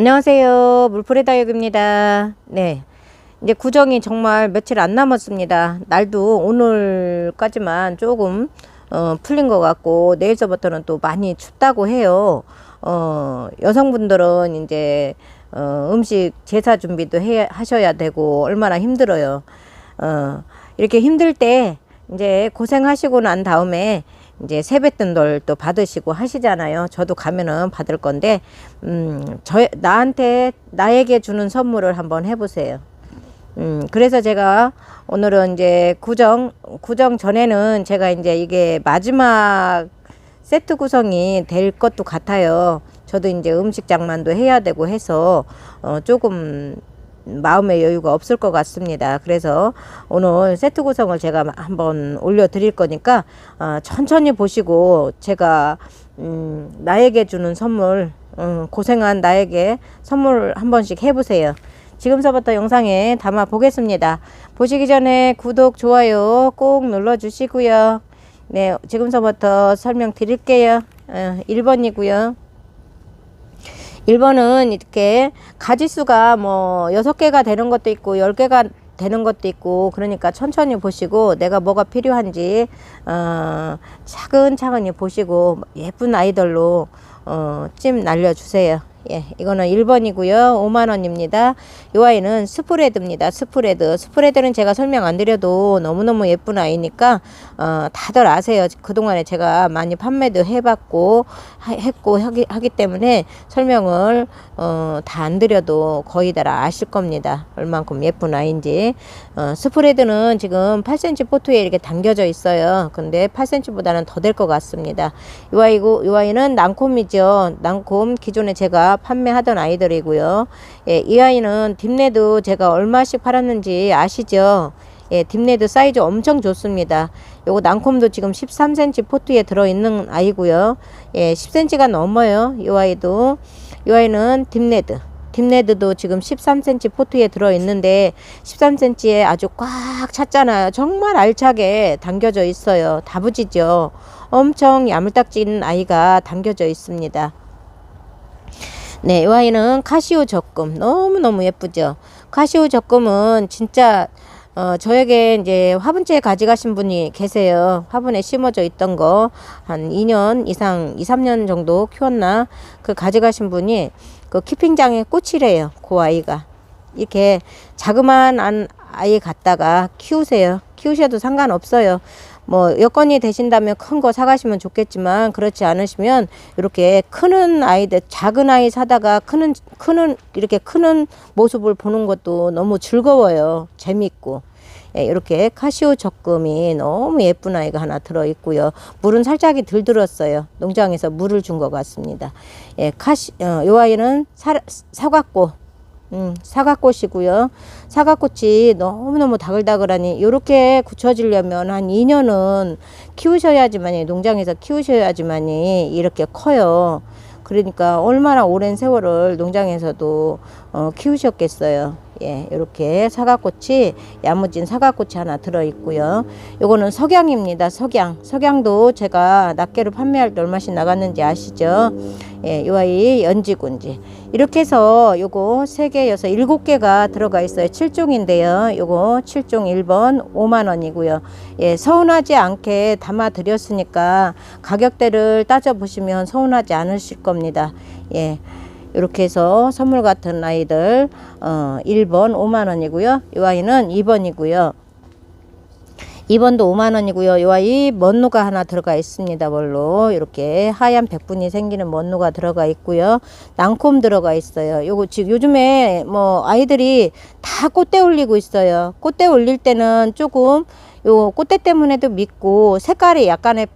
안녕하세요. 물풀의 다육입니다. 네. 이제 구정이 정말 며칠 안 남았습니다. 날도 오늘까지만 조금 어, 풀린 것 같고 내일서부터는 또 많이 춥다고 해요. 어, 여성분들은 이제 어, 음식 제사 준비도 해 하셔야 되고 얼마나 힘들어요. 어, 이렇게 힘들 때 이제 고생하시고 난 다음에 이제 세뱃돈 돌도 받으시고 하시잖아요. 저도 가면은 받을 건데, 음, 저, 나한테, 나에게 주는 선물을 한번 해보세요. 음, 그래서 제가 오늘은 이제 구정, 구정 전에는 제가 이제 이게 마지막 세트 구성이 될 것도 같아요. 저도 이제 음식 장만도 해야 되고 해서, 어, 조금 마음의 여유가 없을 것 같습니다. 그래서 오늘 세트 구성을 제가 한번 올려드릴 거니까 어, 천천히 보시고 제가 음, 나에게 주는 선물 음, 고생한 나에게 선물 한 번씩 해보세요. 지금서부터 영상에 담아 보겠습니다. 보시기 전에 구독, 좋아요 꼭 눌러주시고요. 네, 지금서부터 설명 드릴게요. 어, 1번이고요. 1번은 이렇게 가지수가 뭐 여섯 개가 되는 것도 있고 열 개가 되는 것도 있고 그러니까 천천히 보시고 내가 뭐가 필요한지 어 차근차근히 보시고 예쁜 아이들로 어 찜 날려주세요. 예, 이거는 1번이고요. 5만 원입니다. 이 아이는 스프레드입니다. 스프레드. 스프레드는 제가 설명 안 드려도 너무너무 예쁜 아이니까 어, 다들 아세요. 그동안에 제가 많이 판매도 해봤고 하, 했고 하기, 하기 때문에 설명을 어, 다 안 드려도 거의 다 아실 겁니다. 얼만큼 예쁜 아이인지. 어, 스프레드는 지금 8cm 포트에 이렇게 당겨져 있어요. 근데 8cm보다는 더 될 것 같습니다. 이 아이고, 이 아이는 낭콤이죠. 낭콤 기존에 제가 판매하던 아이들이고요. 예, 이 아이는 딥레드 제가 얼마씩 팔았는지 아시죠? 예, 딥레드 사이즈 엄청 좋습니다. 요거 낭콤도 지금 13cm 포트에 들어있는 아이고요. 예, 10cm가 넘어요. 이 아이도. 이 아이는 딥레드. 딥레드도 지금 13cm 포트에 들어있는데 13cm에 아주 꽉 찼잖아요. 정말 알차게 당겨져 있어요. 다부지죠. 엄청 야물딱진 아이가 당겨져 있습니다. 네, 이 아이는 카시오 적금. 너무너무 예쁘죠? 카시오 적금은 진짜, 어, 저에게 이제 화분째 가져가신 분이 계세요. 화분에 심어져 있던 거, 한 2년 이상, 2, 3년 정도 키웠나? 그 가져가신 분이 그 키핑장에 꽂히래요. 그 아이가. 이렇게 자그마한 안- 아이 갖다가 키우세요. 키우셔도 상관없어요. 뭐 여건이 되신다면 큰 거 사가시면 좋겠지만 그렇지 않으시면 이렇게 크는 아이들 작은 아이 사다가 크는 크는 이렇게 크는 모습을 보는 것도 너무 즐거워요. 재밌고. 예, 이렇게 카시오 적금이 너무 예쁜 아이가 하나 들어 있고요. 물은 살짝이 덜 들었어요. 농장에서 물을 준 것 같습니다. 예, 카시 어, 요 아이는 사, 사과꽃 음, 사과꽃이고요. 사과꽃이 너무너무 다글다글하니 요렇게 굳혀지려면 한 2년은 키우셔야지만이 농장에서 키우셔야지만이 이렇게 커요. 그러니까 얼마나 오랜 세월을 농장에서도 어, 키우셨겠어요. 예, 이렇게 사과꽃이 야무진 사과꽃이 하나 들어 있고요. 요거는 석양입니다. 석양. 석양도 제가 낱개로 판매할 때 얼마씩 나갔는지 아시죠? 예, 요 아이 연지군지. 이렇게 해서 요거 세 개, 여섯, 일곱 개가 들어가 있어요. 7종인데요. 요거 7종 1번 5만 원이고요. 예, 서운하지 않게 담아 드렸으니까 가격대를 따져 보시면 서운하지 않으실 겁니다. 예. 이렇게 해서 선물 같은 아이들 어 1번 5만 원이고요. 이 아이는 2번이고요. 2번도 5만 원이고요. 이 아이 먼노가 하나 들어가 있습니다. 뭘로 이렇게 하얀 백분이 생기는 먼노가 들어가 있고요. 낭콤 들어가 있어요. 요거 지금 요즘에 뭐 아이들이 다 꽃대 올리고 있어요. 꽃대 올릴 때는 조금 요 꽃대 때문에도 믿고 색깔이 약간의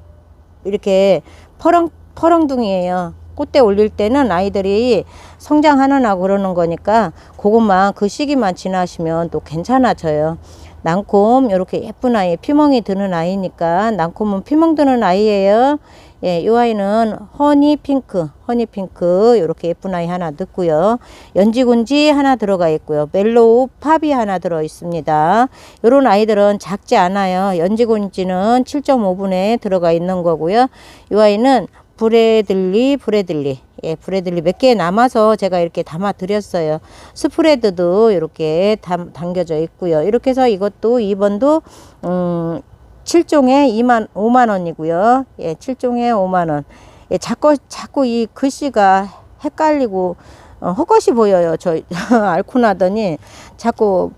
이렇게 퍼렁 퍼렁둥이에요. 꽃대 올릴 때는 아이들이 성장하느나 그러는 거니까 그것만 그 시기만 지나시면 또 괜찮아져요. 낭콤 이렇게 예쁜 아이 피멍이 드는 아이니까 낭콤은 피멍 드는 아이예요. 예, 이 아이는 허니 핑크, 허니 핑크 이렇게 예쁜 아이 하나 넣고요. 연지군지 하나 들어가 있고요. 멜로우 팝이 하나 들어 있습니다. 이런 아이들은 작지 않아요. 연지군지는 7.5분에 들어가 있는 거고요. 이 아이는 브레들리 브레들리. 예 브레들리 몇 개 남아서 제가 이렇게 담아 드렸어요. 스프레드도 이렇게 담, 담겨져 있고요. 이렇게 해서 이것도 2번도 음 7종에 2만 5만 원이고요. 예 7종에 5만 원. 예, 자꾸 자꾸 이 글씨가 헷갈리고 어, 헛것이 보여요. 저 앓고 나더니 자꾸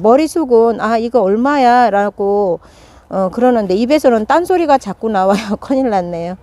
머릿속은 아 이거 얼마야? 라고 어, 그러는데 입에서는 딴소리가 자꾸 나와요. 큰일 났네요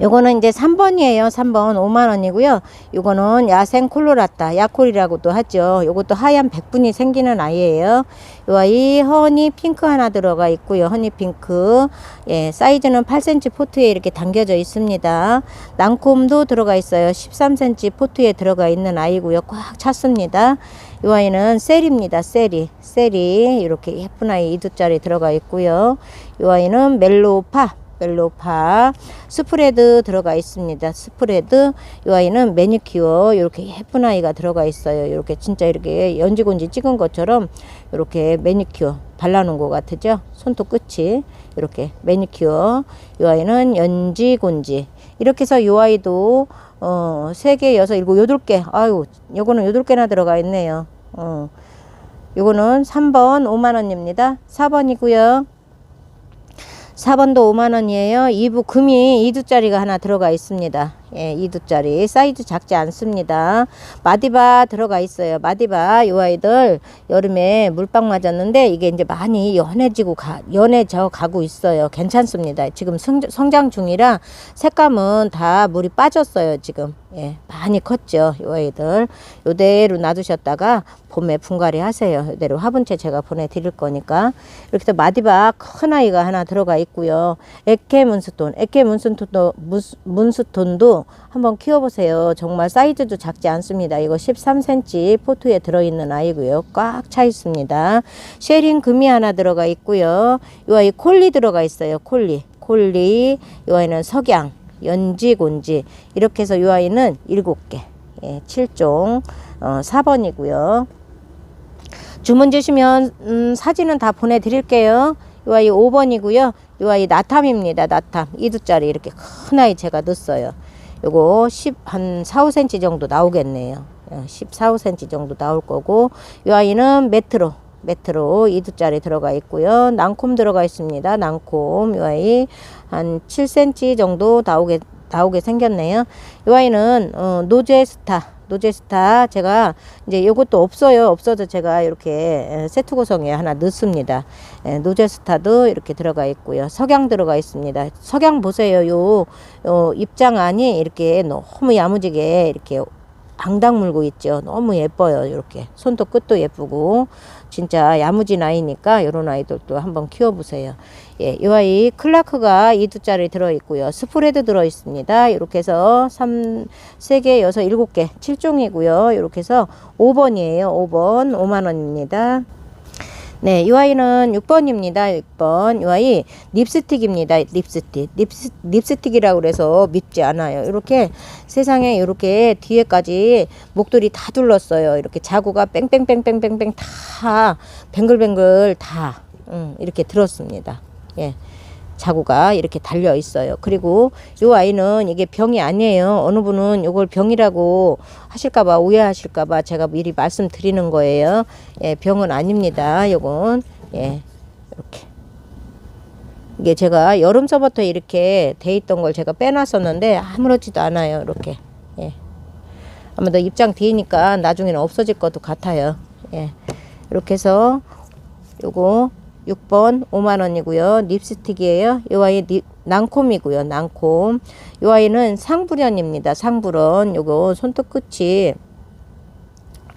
요거는 이제 3번이에요. 3번 5만 원이고요. 요거는 야생 콜로라따, 야콜이라고도 하죠. 요것도 하얀 백분이 생기는 아이예요. 요 아이 허니 핑크 하나 들어가 있고요. 허니 핑크. 예, 사이즈는 8cm 포트에 이렇게 담겨져 있습니다. 낭콤도 들어가 있어요. 13cm 포트에 들어가 있는 아이고요. 꽉 찼습니다. 이 아이는 셀입니다. 셀이. 셀이 이렇게 예쁜 아이 이두짜리 들어가 있고요. 이 아이는 멜로파. 멜로파 스프레드 들어가 있습니다. 스프레드 이 아이는 매니큐어 이렇게 예쁜 아이가 들어가 있어요. 이렇게 진짜 이렇게 연지곤지 찍은 것처럼 이렇게 매니큐어 발라놓은 것 같으죠? 손톱 끝이 이렇게 매니큐어 이 아이는 연지곤지 이렇게 해서 이 아이도 어, 세 개, 여섯, 일곱, 여덟 개. 아유, 요거는 여덟 개나 들어가 있네요. 어. 요거는 3번 5만 원입니다. 4번이고요. 4번도 5만 원이에요. 2부 금이 2두짜리가 하나 들어가 있습니다. 예, 2두짜리. 사이즈 작지 않습니다. 마디바 들어가 있어요. 마디바 요 아이들 여름에 물방 맞았는데 이게 이제 많이 연해지고 가, 연해져 가고 있어요. 괜찮습니다. 지금 성, 성장 중이라 색감은 다 물이 빠졌어요. 지금. 예, 많이 컸죠. 요 아이들. 요대로 놔두셨다가 봄에 분갈이 하세요. 이대로 화분채 제가 보내드릴 거니까. 이렇게 해서 마디바 큰 아이가 하나 들어가 있고요. 에케 문스톤, 에케 문스톤도, 문스- 문스 한번 키워보세요. 정말 사이즈도 작지 않습니다. 이거 13cm 포트에 들어있는 아이고요. 꽉 차 있습니다. 쉐링 금이 하나 들어가 있고요. 이 아이 콜리 들어가 있어요. 콜리. 콜리. 이 아이는 석양. 연지, 곤지. 이렇게 해서 이 아이는 7개. 예, 7종. 어, 4번이고요. 주문 주시면 음, 사진은 다 보내드릴게요. 이 아이 5번이고요. 이 아이 나탐입니다. 나탐. 이두짜리 이렇게 큰 아이 제가 넣었어요. 요거 10, 한 4, 5cm 정도 나오겠네요. 14, 5cm 정도 나올 거고 이 아이는 메트로 메트로 2두짜리 들어가 있고요. 낭콤 들어가 있습니다. 낭콤 이 아이 한 7cm 정도 나오게 나오게 생겼네요. 이 아이는 어, 노제스타 노제스타 제가 이제 요것도 없어요. 없어서 제가 이렇게 에, 세트 구성에 하나 넣습니다. 에, 노제스타도 이렇게 들어가 있고요. 석양 들어가 있습니다. 석양 보세요. 요, 요 입장 안이 이렇게 너무 야무지게 이렇게 앙당 물고 있죠. 너무 예뻐요. 이렇게 손톱 끝도 예쁘고 진짜 야무진 아이니까 이런 아이들도 한번 키워보세요. 예, 이 아이 클라크가 2두짜리 들어있고요. 스프레드 들어있습니다. 이렇게 해서 3, 3개, 6, 7개, 7종이고요. 이렇게 해서 5번이에요. 5번 5만원입니다. 네, 이 아이는 6번입니다. 6번. 이 아이 립스틱입니다. 립스틱. 립스, 립스틱이라고 그래서 밉지 않아요. 이렇게 세상에 이렇게 뒤에까지 목도리 다 둘렀어요. 이렇게 자구가 뺑뺑뺑뺑뺑뺑 다 뱅글뱅글 다 음, 이렇게 들었습니다. 예. 자구가 이렇게 달려 있어요. 그리고 요 아이는 이게 병이 아니에요. 어느 분은 이걸 병이라고 하실까봐 오해하실까봐 제가 미리 말씀드리는 거예요. 예, 병은 아닙니다. 요건 예, 이렇게 이게 제가 여름서부터 이렇게 돼 있던 걸 제가 빼놨었는데 아무렇지도 않아요. 이렇게 예. 아마도 입장 뒤니까 나중에는 없어질 것도 같아요. 예. 이렇게 해서 요거 6번 5만 원이고요. 립스틱이에요. 이 아이 립, 낭콤이고요. 낭콤. 이 아이는 상불연입니다. 상불연. 요거 손톱 끝이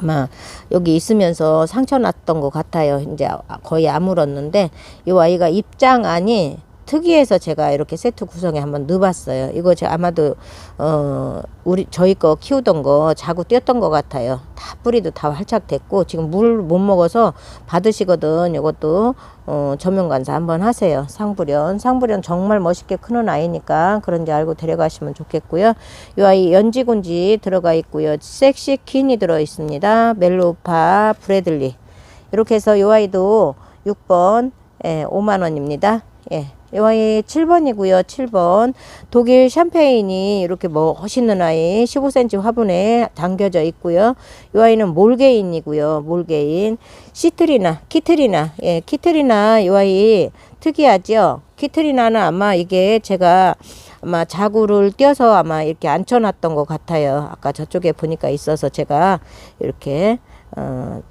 아마 여기 있으면서 상처 났던 것 같아요. 이제 거의 아물었는데 이 아이가 입장 안이 특이해서 제가 이렇게 세트 구성에 한번 넣어봤어요. 이거 제가 아마도 어 우리 저희 거 키우던 거 자구 띄었던 것 같아요. 다 뿌리도 다 활짝 됐고 지금 물 못 먹어서 받으시거든. 이것도 어 전면 관사 한번 하세요. 상불연 상불연 정말 멋있게 크는 아이니까 그런지 알고 데려가시면 좋겠고요. 이 아이 연지곤지 들어가 있고요. 섹시 퀸이 들어 있습니다. 멜로파 브래들리 이렇게 해서 이 아이도 6번 예, 5만 원입니다. 예. 이 아이 7번이고요. 7번. 독일 샴페인이 이렇게 멋있는 아이 15cm 화분에 담겨져 있고요. 이 아이는 몰게인이고요. 몰게인. 시트리나, 키트리나. 예, 키트리나 이 아이 특이하죠. 키트리나는 아마 이게 제가 아마 자구를 띄어서 아마 이렇게 앉혀놨던 것 같아요. 아까 저쪽에 보니까 있어서 제가 이렇게 어,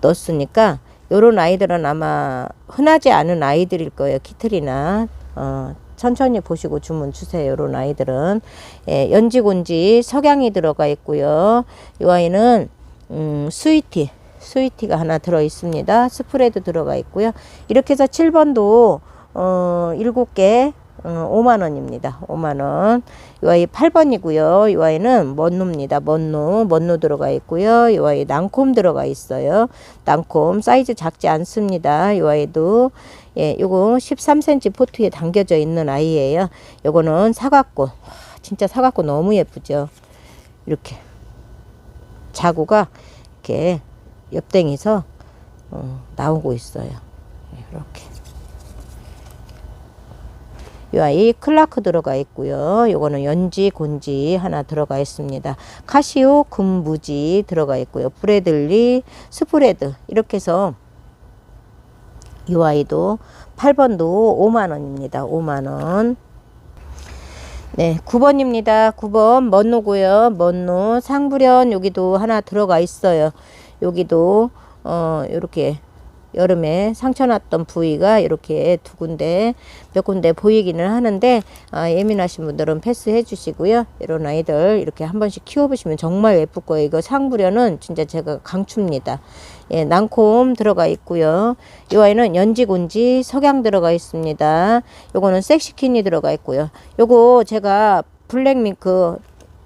넣었으니까 요런 아이들은 아마 흔하지 않은 아이들일 거예요. 키틀이나 어, 천천히 보시고 주문 주세요. 요런 아이들은 예, 연지곤지 석양이 들어가 있고요. 이 아이는 음, 스위티 스위티가 하나 들어 있습니다. 스프레드 들어가 있고요. 이렇게 해서 7번도 어, 7개 어, 5만 원입니다. 5만 원. 이 아이 8번이고요. 이 아이는 먼누입니다. 먼누, 먼누 들어가 있고요. 이 아이 낭콤 들어가 있어요. 낭콤 사이즈 작지 않습니다. 이 아이도 예, 요거 13cm 포트에 담겨져 있는 아이예요. 요거는 사과꽃. 와, 진짜 사과꽃 너무 예쁘죠. 이렇게 자구가 이렇게 옆댕이서 어, 나오고 있어요. 예, 이렇게. 이 아이 클라크 들어가 있고요. 요거는 연지 곤지 하나 들어가 있습니다. 카시오 금부지 들어가 있고요. 브래들리 스프레드 이렇게 해서 이 아이도 8번도 5만 원입니다. 5만 원. 네, 9번입니다. 9번 먼노고요. 먼노 상부련 여기도 하나 들어가 있어요. 여기도 어 이렇게 여름에 상처 났던 부위가 이렇게 두 군데 몇 군데 보이기는 하는데 아, 예민하신 분들은 패스해 주시고요. 이런 아이들 이렇게 한 번씩 키워보시면 정말 예쁠 거예요. 이거 상부려는 진짜 제가 강추입니다. 예, 낭콤 들어가 있고요. 이 아이는 연지곤지 석양 들어가 있습니다. 요거는 섹시킨이 들어가 있고요. 요거 제가 블랙밍크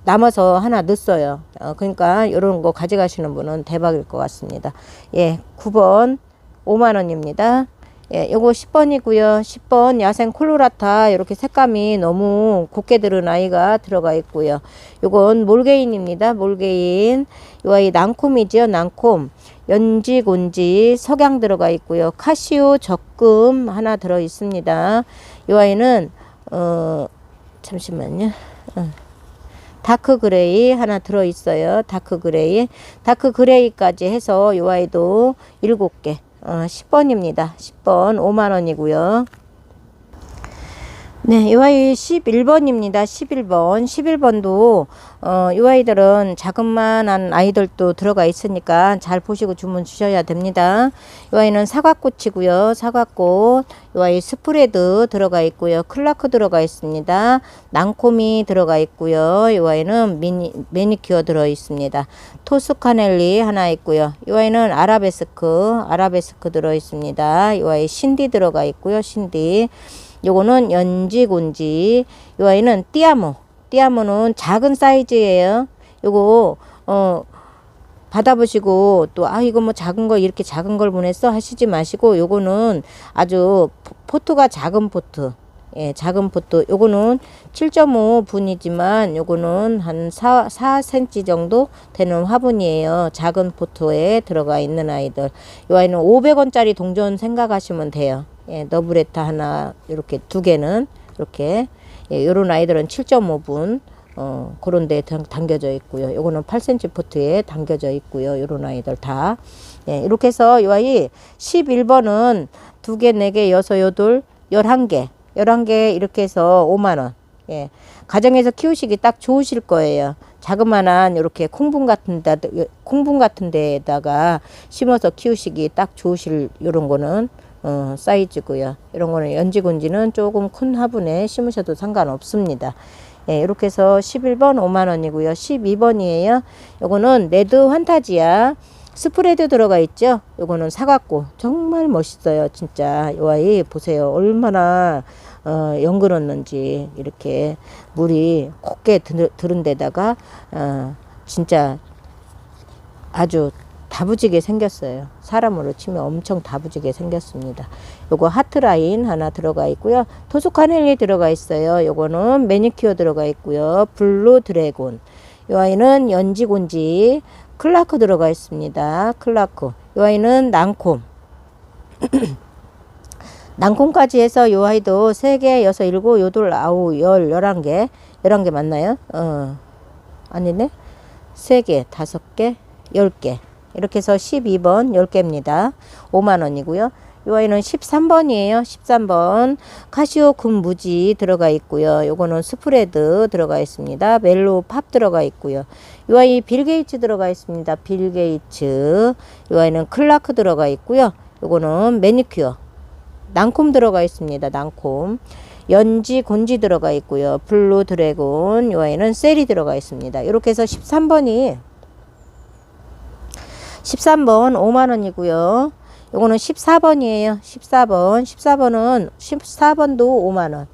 남아서 하나 넣었어요. 어, 그러니까 이런 거 가져가시는 분은 대박일 것 같습니다. 예, 9번 5만 원입니다. 예, 요거 10번이고요. 10번 야생 콜로라타 이렇게 색감이 너무 곱게 들은 아이가 들어가 있고요. 요건 몰게인입니다. 몰게인. 요 아이 낭콤이죠. 낭콤. 연지 곤지 석양 들어가 있고요. 카시오 적금 하나 들어 있습니다. 요 아이는 어 잠시만요. 어. 다크 그레이 하나 들어 있어요. 다크 그레이. 다크 그레이까지 해서 요 아이도 7개. 어, 10번입니다. 10번 5만 원이고요. 네, 이 아이 11번입니다. 11번. 11번도, 어, 이 아이들은 자그만한 아이들도 들어가 있으니까 잘 보시고 주문 주셔야 됩니다. 이 아이는 사과꽃이고요. 사과꽃. 이 아이 스프레드 들어가 있고요. 클라크 들어가 있습니다. 낭코미 들어가 있고요. 이 아이는 미니, 매니큐어 들어 있습니다. 토스카넬리 하나 있고요. 이 아이는 아라베스크, 아라베스크 들어 있습니다. 이 아이 신디 들어가 있고요. 신디. 요거는 연지곤지. 요 아이는 띠아모. 띠아모는 작은 사이즈예요. 요거 어 받아보시고 또 아 이거 뭐 작은 거 이렇게 작은 걸 보냈어 하시지 마시고 요거는 아주 포트가 작은 포트. 예, 작은 포트. 요거는 7.5 분이지만 요거는 한 4, 4cm 정도 되는 화분이에요. 작은 포트에 들어가 있는 아이들. 요 아이는 500원짜리 동전 생각하시면 돼요. 예, 너브레타 하나 이렇게 두 개는 이렇게 예, 요런 아이들은 7.5분 어, 그런 데 담겨져 있고요. 요거는 8cm 포트에 담겨져 있고요. 요런 아이들 다. 예, 이렇게 해서 이 아이 11번은 두 개, 네 개, 여섯, 여덟, 열한 개, 열한 개 이렇게 해서 5만 원. 예. 가정에서 키우시기 딱 좋으실 거예요. 자그만한 이렇게 콩분 같은 데 콩분 같은 데에다가 심어서 키우시기 딱 좋으실 요런 거는 어, 사이즈고요. 이런 거는 연지곤지는 조금 큰 화분에 심으셔도 상관없습니다. 예, 이렇게 해서 11번 5만 원이고요. 12번이에요. 요거는 레드 환타지야. 스프레드 들어가 있죠. 요거는 사갖고 정말 멋있어요. 진짜 이 아이 보세요. 얼마나 어, 연그렀는지 이렇게 물이 곱게 들, 들은 데다가 어, 진짜 아주 다부지게 생겼어요. 사람으로 치면 엄청 다부지게 생겼습니다. 요거 하트라인 하나 들어가 있고요. 토스카넬리 들어가 있어요. 요거는 매니큐어 들어가 있고요. 블루 드래곤. 요 아이는 연지곤지 클라크 들어가 있습니다. 클라크. 요 아이는 낭콤. 난콩까지 해서 요 아이도 3개, 6, 7, 요돌, 아홉, 열, 11개. 11개 맞나요? 어. 아니네. 3개, 5개, 10개. 이렇게 해서 12번 10개입니다. 5만 원이고요. 이 아이는 13번이에요. 13번 카시오 금무지 들어가 있고요. 요거는 스프레드 들어가 있습니다. 멜로 팝 들어가 있고요. 이 아이 빌 게이츠 들어가 있습니다. 빌 게이츠. 이 아이는 클라크 들어가 있고요. 요거는 매니큐어. 난콤 들어가 있습니다. 난콤. 연지 곤지 들어가 있고요. 블루 드래곤. 이 아이는 셀이 들어가 있습니다. 이렇게 해서 13번이 13번 5만 원이고요. 요거는 14번이에요. 14번. 14번은 14번도 5만 원.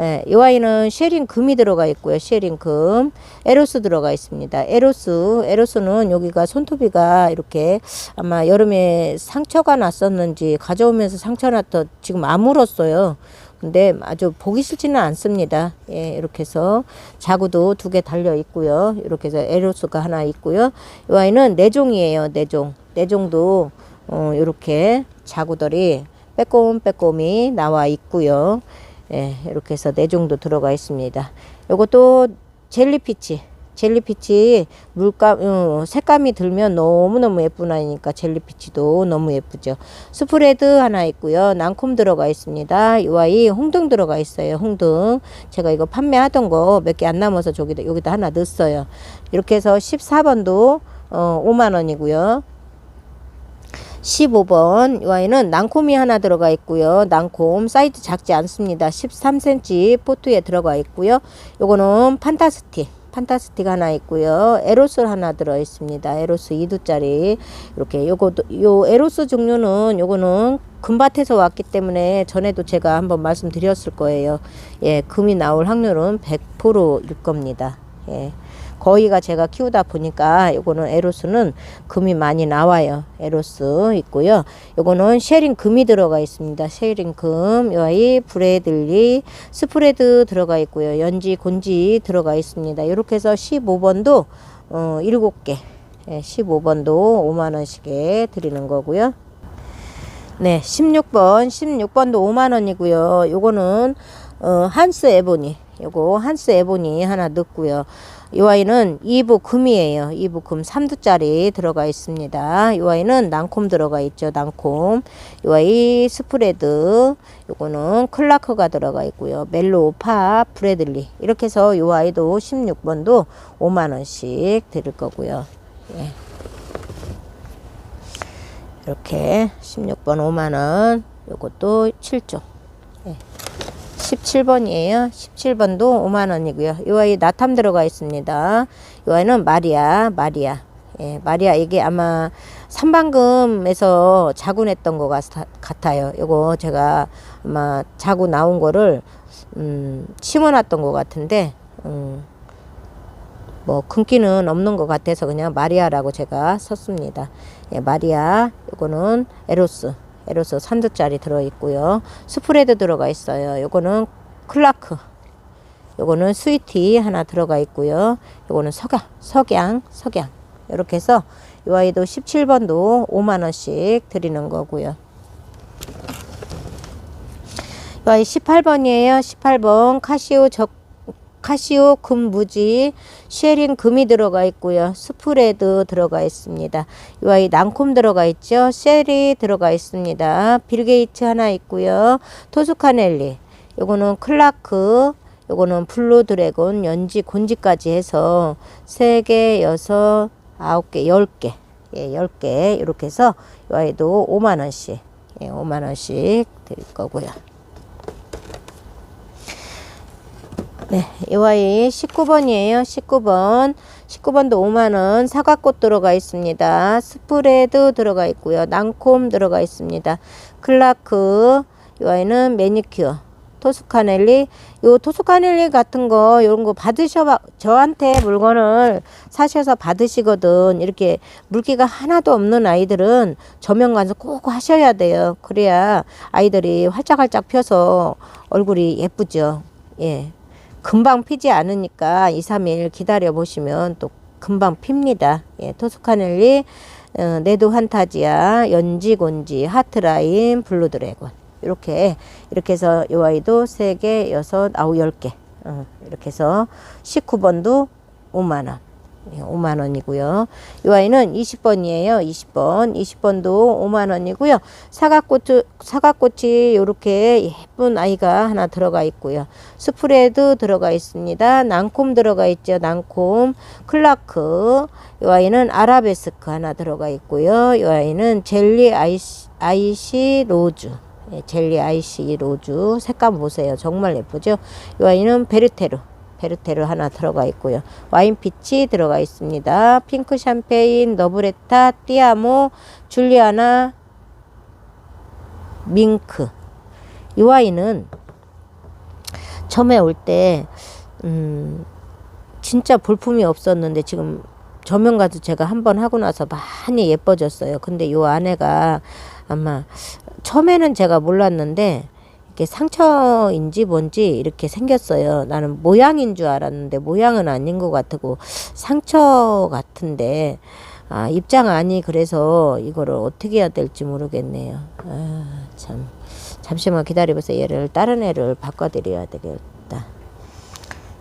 예, 이 아이는 쉐링 금이 들어가 있고요. 쉐링 금. 에로스 들어가 있습니다. 에로스. 에로스는 여기가 손톱이가 이렇게 아마 여름에 상처가 났었는지 가져오면서 상처 났더 지금 아물었어요. 근데 아주 보기 싫지는 않습니다. 예, 이렇게 해서 자구도 두 개 달려 있고요. 이렇게 해서 에로스가 하나 있고요. 이 아이는 내종이에요. 내종. 내종도 어, 이렇게 자구들이 빼꼼빼꼼이 나와 있고요. 예, 이렇게 해서 내종도 들어가 있습니다. 요것도 젤리피치. 젤리피치 물감 어, 색감이 들면 너무너무 예쁜 아이니까 젤리피치도 너무 예쁘죠. 스프레드 하나 있고요. 난콤 들어가 있습니다. 이 아이 홍등 들어가 있어요. 홍등. 제가 이거 판매하던 거 몇 개 안 남아서 저기다 여기다 하나 넣었어요. 이렇게 해서 14번도 어, 5만 원이고요. 15번 이 아이는 난콤이 하나 들어가 있고요. 난콤 사이즈 작지 않습니다. 13cm 포트에 들어가 있고요. 요거는 판타스틱 판타스틱 하나 있고요. 에로스 하나 들어 있습니다. 에로스 2두짜리 이렇게 요거도 요 에로스 종류는 요거는 금밭에서 왔기 때문에 전에도 제가 한번 말씀드렸을 거예요. 예, 금이 나올 확률은 100%일 겁니다. 예. 거의가 제가 키우다 보니까 요거는 에로스는 금이 많이 나와요. 에로스 있고요. 요거는 쉐링 금이 들어가 있습니다. 쉐링 금, 요아이 브레들리 스프레드 들어가 있고요. 연지 곤지 들어가 있습니다. 이렇게 해서 15번도 어 7개. 예, 15번도 5만 원씩에 드리는 거고요. 네, 16번, 16번도 5만 원이고요. 요거는 어 한스 에보니. 요거 한스 에보니 하나 넣고요. 이 아이는 2부 금이에요. 2부 금 3두짜리 들어가 있습니다. 이 아이는 난콤 들어가 있죠. 난콤. 이 아이 스프레드. 요거는 클라크가 들어가 있고요. 멜로우 파 브래들리. 이렇게 해서 이 아이도 16번도 5만 원씩 드릴 거고요. 예. 이렇게 16번 5만 원. 요것도 7조. 예. 17번이에요. 17번도 5만원이고요. 이 아이 나탐 들어가 있습니다. 이 아이는 마리아, 마리아. 예, 마리아 이게 아마 삼방금에서 자구 냈던 것 같아요. 요거 제가 아마 자구 나온 거를 음, 심어놨던 것 같은데 음, 뭐 금기는 없는 것 같아서 그냥 마리아라고 제가 썼습니다. 예, 마리아 요거는 에로스 에로스 3두짜리 들어있고요. 스프레드 들어가 있어요. 요거는 클라크. 요거는 스위티 하나 들어가 있고요. 요거는 석양, 석양, 석양. 이렇게 해서 이 아이도 17번도 5만원씩 드리는 거고요. 이 아이 18번이에요. 18번 카시오 적 카시오 금무지 쉐링 금이 들어가 있고요. 스프레드 들어가 있습니다. 이 아이 난콤 들어가 있죠. 셀이 들어가 있습니다. 빌게이츠 하나 있고요. 토스카넬리 요거는 클라크 요거는 블루 드래곤 연지 곤지까지 해서 3개, 6, 9개, 10개 예, 10개 이렇게 해서 이 아이도 5만원씩 예, 5만원씩 드릴 거고요. 네, 이 아이 19번이에요. 19번. 19번도 5만원. 사과꽃 들어가 있습니다. 스프레드 들어가 있고요. 난콤 들어가 있습니다. 클라크. 이 아이는 매니큐어. 토스카넬리. 요 토스카넬리 같은 거, 요런 거 받으셔, 저한테 물건을 사셔서 받으시거든. 이렇게 물기가 하나도 없는 아이들은 저명 가서 꼭 하셔야 돼요. 그래야 아이들이 활짝활짝 펴서 얼굴이 예쁘죠. 예. 금방 피지 않으니까 2, 3일 기다려 보시면 또 금방 핍니다. 예, 토스카넬리, 어, 네도 환타지아, 연지곤지, 하트라인, 블루드래곤. 이렇게 이렇게 해서 요 아이도 세개 여섯, 아홉, 열개 어, 이렇게 해서 19번도 5만 원. 5만 원이고요. 이 아이는 20번이에요. 20번. 20번도 5만 원이고요. 사과꽃 사과꽃이 이렇게 예쁜 아이가 하나 들어가 있고요. 스프레드 들어가 있습니다. 난콤 들어가 있죠. 난콤. 클라크. 이 아이는 아라베스크 하나 들어가 있고요. 이 아이는 젤리 아이시, 아이시 로즈. 예, 젤리 아이시 로즈. 색감 보세요. 정말 예쁘죠? 이 아이는 베르테르. 베르테르 하나 들어가 있고요. 와인 피치 들어가 있습니다. 핑크 샴페인, 너브레타, 띠아모, 줄리아나, 밍크. 이 와인은 처음에 올 때, 음, 진짜 볼품이 없었는데 지금 저명가도 제가 한 번 하고 나서 많이 예뻐졌어요. 근데 이 안에가 아마 처음에는 제가 몰랐는데 이렇게 상처인지 뭔지 이렇게 생겼어요. 나는 모양인 줄 알았는데 모양은 아닌 것 같고 상처 같은데 아, 입장안이 그래서 이거를 어떻게 해야 될지 모르겠네요. 아, 참 잠시만 기다려보세요. 얘를 다른 애를 바꿔드려야 되겠다.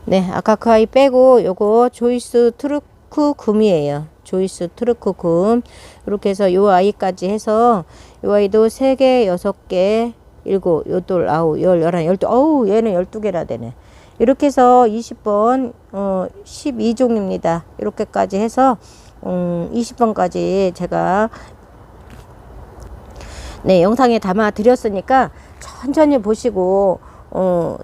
네, 아까 그 아이 빼고 요거 조이스 트루크 금이에요. 조이스 트루크 금. 이렇게 해서 요 아이까지 해서 요 아이도 세개 여섯 개 일곱, 여덟, 아홉, 열, 열한, 열두, 어우, 얘는 열두 개나 되네. 이렇게 해서 20번, 어, 12종입니다. 이렇게까지 해서, 음, 20번까지 제가, 네, 영상에 담아 드렸으니까 천천히 보시고, 어,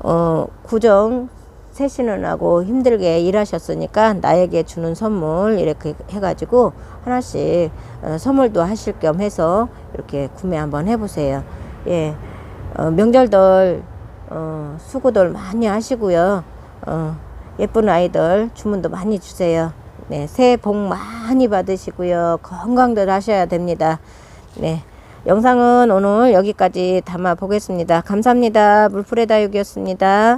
어, 구정 세시는 하고 힘들게 일하셨으니까 나에게 주는 선물 이렇게 해가지고 하나씩 어, 선물도 하실 겸 해서 이렇게 구매 한번 해보세요. 예, 어, 명절들 어, 수고들 많이 하시고요. 어, 예쁜 아이들 주문도 많이 주세요. 네, 새해 복 많이 받으시고요. 건강들 하셔야 됩니다. 네. 영상은 오늘 여기까지 담아 보겠습니다. 감사합니다. 물풀의 다육이었습니다.